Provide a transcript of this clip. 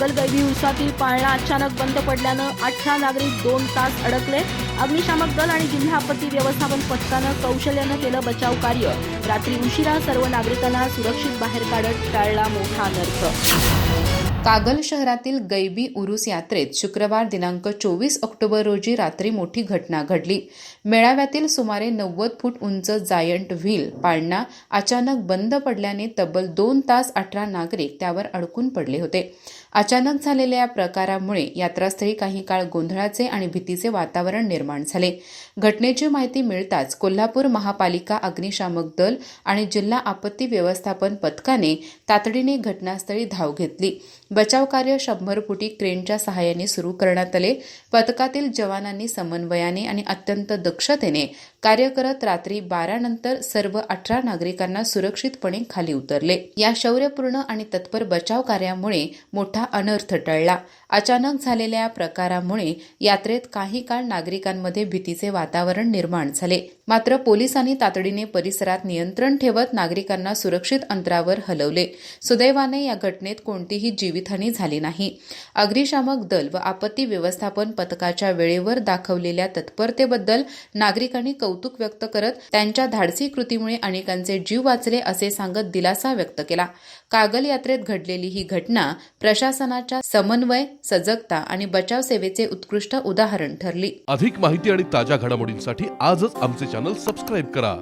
कागल उसातील पाळणा अचानक बंद पडल्यानं अठरा नागरिक दोन तास अडकले. अग्निशामक दल आणि जिल्हा आपत्ती व्यवस्थापन पथकानं कौशल्यानं केलं बचाव कार्य. रात्री उशिरा सर्व नागरिकांना सुरक्षित बाहेर काढत टाळला मोठा अनर्थ कागल शहरातील गैबी उरुस यात्रेत शुक्रवार दिनांक चोवीस ऑक्टोबर रोजी रात्री मोठी घटना घडली. मेळाव्यातील सुमारे नव्वद फूट उंच जायंट व्हील पाळणा अचानक बंद पडल्याने तब्बल दोन तास अठरा नागरिक त्यावर अडकून पडले होते. अचानक झालेल्या या प्रकारामुळे यात्रास्थळी काही काळ गोंधळाचे आणि भीतीचे वातावरण निर्माण झाले. घटनेची माहिती मिळताच कोल्हापूर महापालिका अग्निशामक दल आणि जिल्हा आपत्ती व्यवस्थापन पथकाने तातडीने घटनास्थळी धाव घेतली. बचाव कार्य शंभर फुटी क्रेनच्या सहाय्याने सुरू करण्यात आले. पथकातील जवानांनी समन्वयाने आणि अत्यंत दक्षतेने कार्य करत रात्री बारा नंतर सर्व अठरा नागरिकांना सुरक्षितपणे खाली उतरले. या शौर्यपूर्ण आणि तत्पर बचाव कार्यामुळे मोठा अनर्थ टळला. अचानक झालेल्या या प्रकारामुळे यात्रेत काही काळ नागरिकांमध्ये भीतीचे वातावरण निर्माण झाले. मात्र पोलिसांनी तातडीने परिसरात नियंत्रण ठेवत नागरिकांना सुरक्षित अंतरावर हलवले. सुदैवाने या घटनेत कोणतीही जीवितहानी झाली नाही. अग्निशामक दल व आपत्ती व्यवस्थापन पथकाच्या वेळेवर दाखवलेल्या तत्परतेबद्दल नागरिकांनी कौतुक व्यक्त करत त्यांच्या धाडसी कृतीमुळे अनेकांचे जीव वाचले असे सांगत दिलासा व्यक्त केला. कागल यात्रेत घडलेली ही घटना प्रशासनाच्या समन्वय सजगता आणि बचाव सेवेचे उत्कृष्ट उदाहरण ठरली. अधिक माहिती आणि ताज्या घडामोडींसाठी आजच आमचे चॅनल सबस्क्राईब करा.